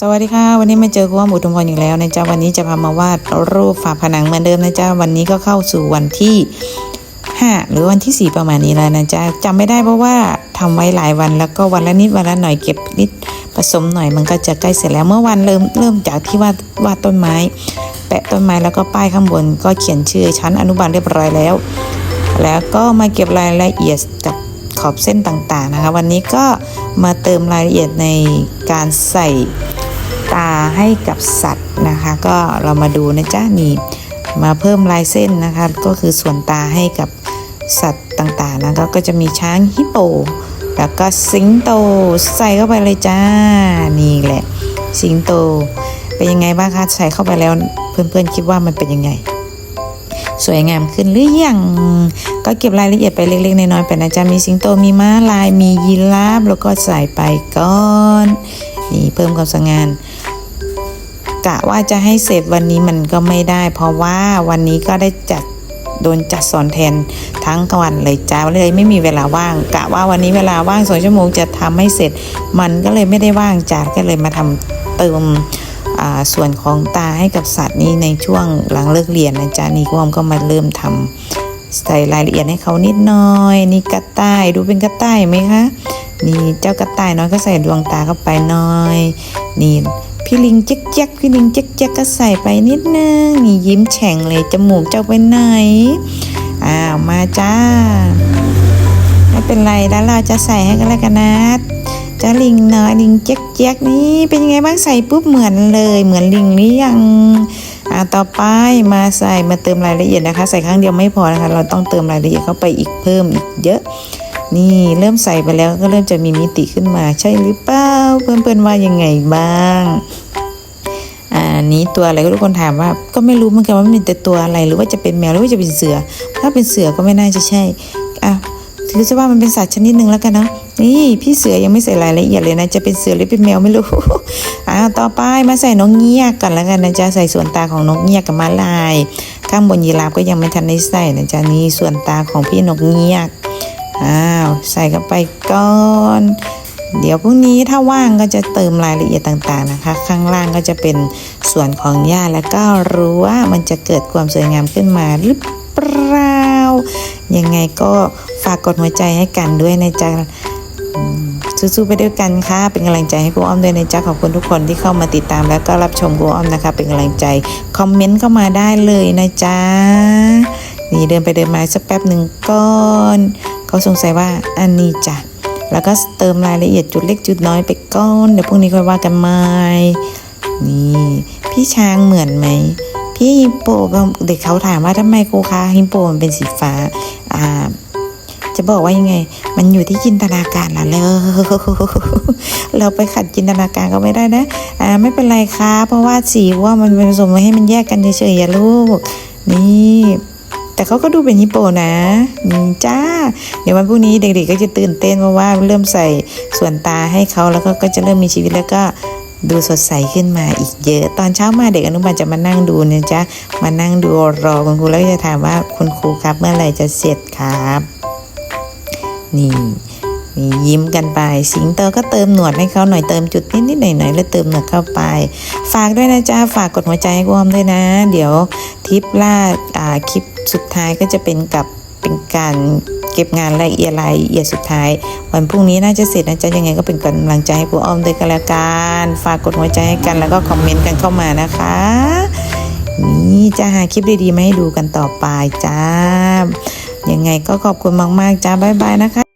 สวัสดีค่ะวันนี้มาเจอคุณว่าหมูทุมพรอีกแล้วนะจ๊ะวันนี้จะพามาวาดรูปฝาผนังเหมือนเดิมนะจ๊ะวันนี้ก็เข้าสู่วันที่ห้าหรือวันที่สี่ประมาณนี้แล้วนะจ๊ะจำไม่ได้เพราะว่าทำไว้หลายวันแล้วก็วันละนิดวันละหน่อยเก็บนิดผสมหน่อยมันก็จะใกล้เสร็จแล้วเมื่อวันเริ่มเริ่มจากที่วาดวาดต้นไม้ แปะต้นไม้แล้วก็ป้ายข้างบน ก็เขียนชื่อชั้นอนุบาลเรียบร้อยแล้ว แล้วก็มาเก็บรายละเอียดกับขอบเส้นต่างๆนะคะ วันนี้ก็มาเติมรายละเอียดในการใส่ ตาให้กับสัตว์นะคะ ก็เรามาดูนะจ๊ะนี่มาเพิ่มลายเส้นนะคะ ก็คือส่วนตาให้กับสัตว์ต่างๆนะคะก็จะมีช้างฮิปโป แล้วก็สิงโตใส่เข้าไปเลยจ้านี่แหละ สิงโต เป็นยังไงบ้างคะใส่เข้าไปแล้วเพื่อนๆคิดว่ามันเป็นยังไง สวยงามขึ้นหรือยังก็เก็บรายละเอียดไปเล็กๆน้อยๆไปนะจ๊ะมีสิงโตมีม้าลายมียีราฟแล้วก็ใส่ไปก่อน นี่เพิ่มความสวยงามกะว่าจะให้เสร็จวันนี้มันก็ไม่ได้ เพราะว่าวันนี้ก็ได้จัดโดนจัดสอนแทนทั้งวันเลยจ้าเลยไม่มีเวลาว่างกะว่าวันนี้เวลาว่างสองชั่วโมงจะทำให้เสร็จ มันก็เลยไม่ได้ว่างจ้าก็เลยมาทำเติมส่วนของตาให้กับสัตว์นี้ในช่วงหลังเลิกเรียนนะจ๊ะนี่ก็มก็มาเริ่มทำใส่รายละเอียดให้เขานิดหน่อย นี่กระต่ายดูเป็นกระต่ายไหมคะ นี่เจ้ากระต่ายน้อยก็ใส่ดวงตาเข้าไปหน่อย นี่พี่ลิงเจ๊กเจ๊กพี่ลิงเจ๊กเจ๊กก็ใส่ไปนิดนึงนี่ยิ้มแฉ่งเลยจมูกเจ้าไปไหนอ้าวมาจ้า ไม่เป็นไรแล้วเราจะใส่ให้กันแล้วกันนะเจ้าลิงน้อยลิงเจ๊กเจ๊กนี่เป็นยังไงบ้างใส่ปุ๊บเหมือนเลยเหมือนลิงหรือยังอ่าต่อไปมาใส่มาเติมรายละเอียดนะคะ ใส่ครั้งเดียวไม่พอนะคะ เราต้องเติมรายละเอียดเข้าไปอีกเพิ่มอีกเยอะ นี่เริ่มใส่ไปแล้วก็เริ่มจะมีมิติขึ้นมาใช่หรือเปล่าเพื่อนๆว่ายังไงบ้างอ่านี้ตัวอะไรก็ทุกคนถามว่า ก็ไม่รู้เหมือนกันว่ามันมีแต่ตัวอะไรหรือว่าจะเป็นแมวหรือว่าจะเป็นเสือ ถ้าเป็นเสือก็ไม่น่าจะใช่อะถือซะว่ามันเป็นสัตว์ชนิดหนึ่งแล้วกันเนาะนี่พี่เสือยังไม่ใส่รายละเอียดเลยนะจะเป็นเสือหรือเป็นแมวไม่รู้อ่าต่อไปมาใส่นกเงี้ยกก่อนแล้วกันนะจ๊ะใส่ส่วนตาของนกเงี้ยกกับม้าลาย ข้างบนยีราฟก็ยังไม่ทันได้ใส่นะจ๊ะนี่ส่วนตาของพี่นกเงี้ยก อ้าวใส่เข้าไปก่อน เดี๋ยวพรุ่งนี้ถ้าว่างก็จะเติมรายละเอียดต่างๆนะคะ ข้างล่างก็จะเป็นส่วนของหญ้าแล้วก็รู้ว่ามันจะเกิดความสวยงามขึ้นมาหรือเปล่ายังไงก็ฝากกดหัวใจให้กันด้วยนะจ๊ะสู้ๆไปด้วยกันค่ะ เป็นกำลังใจให้ครูอ้อมด้วยนะจ๊ะขอบคุณทุกคนที่เข้ามาติดตาม แล้วก็รับชมครูอ้อมนะคะ เป็นกำลังใจคอมเมนต์เข้ามาได้เลยนะจ๊ะนี่เดินไปเดินมาสักแป๊บหนึ่งก่อน เขาสงสัยว่าอันนี้จ้ะแล้วก็เติมรายละเอียดจุดเล็กจุดน้อยไปก่อนเดี๋ยวพรุ่งนี้ค่อยว่ากันใหม่นี่พี่ช้างเหมือนไหมพี่ฮิปโปก็เด็กเขาถามว่าทำไมครูคะฮิปโปมันเป็นสีฟ้าอ่าจะบอกว่ายังไง มันอยู่ที่จินตนาการละเลยเราไปขัดจินตนาการก็ไม่ได้นะอ่าไม่เป็นไรค่ะเพราะว่าสีว่ามันเป็นผสมไว้ให้มันแยกกันเฉยๆอย่าลูกนี่ แต่เขาก็ดูเป็นฮิปโปนะนี่จ้า เดี๋ยววันพรุ่งนี้เด็กๆก็จะตื่นเต้นเพราะว่าเริ่มใส่ส่วนตาให้เขาแล้วก็ก็จะเริ่มมีชีวิตแล้วก็ดูสดใสขึ้นมาอีกเยอะ ตอนเช้ามาเด็กอนุบาลจะมานั่งดูเนี่ยจ้ามานั่งดูรอคุณครูแล้วก็จะถามว่าคุณครูครับเมื่อไหร่จะเสร็จครับ นี่ นี่ยิ้มกันไป สิงโตก็เติมหนวดให้เขาหน่อยเติมจุดนิดๆหน่อยๆแล้วเติมหนวดเข้าไป ฝากด้วยนะจ๊ะฝากกดหัวใจให้กูอมด้วยนะ เดี๋ยวทิปล่าอ่าคลิปสุดท้ายก็จะเป็นกับเป็นการเก็บงานรายละเอียดรายละเอียดสุดท้าย วันพรุ่งนี้น่าจะเสร็จนะจ๊ะยังไงก็เป็นกำลังใจให้กูอ้อมด้วยกันแล้วกันฝากกดหัวใจให้กันแล้วก็คอมเมนต์กันเข้ามานะคะ นี่จะหาคลิปดีๆมาให้ดูกันต่อไปจ้ายังไงก็ขอบคุณมากๆจ้าบ๊ายบายนะคะ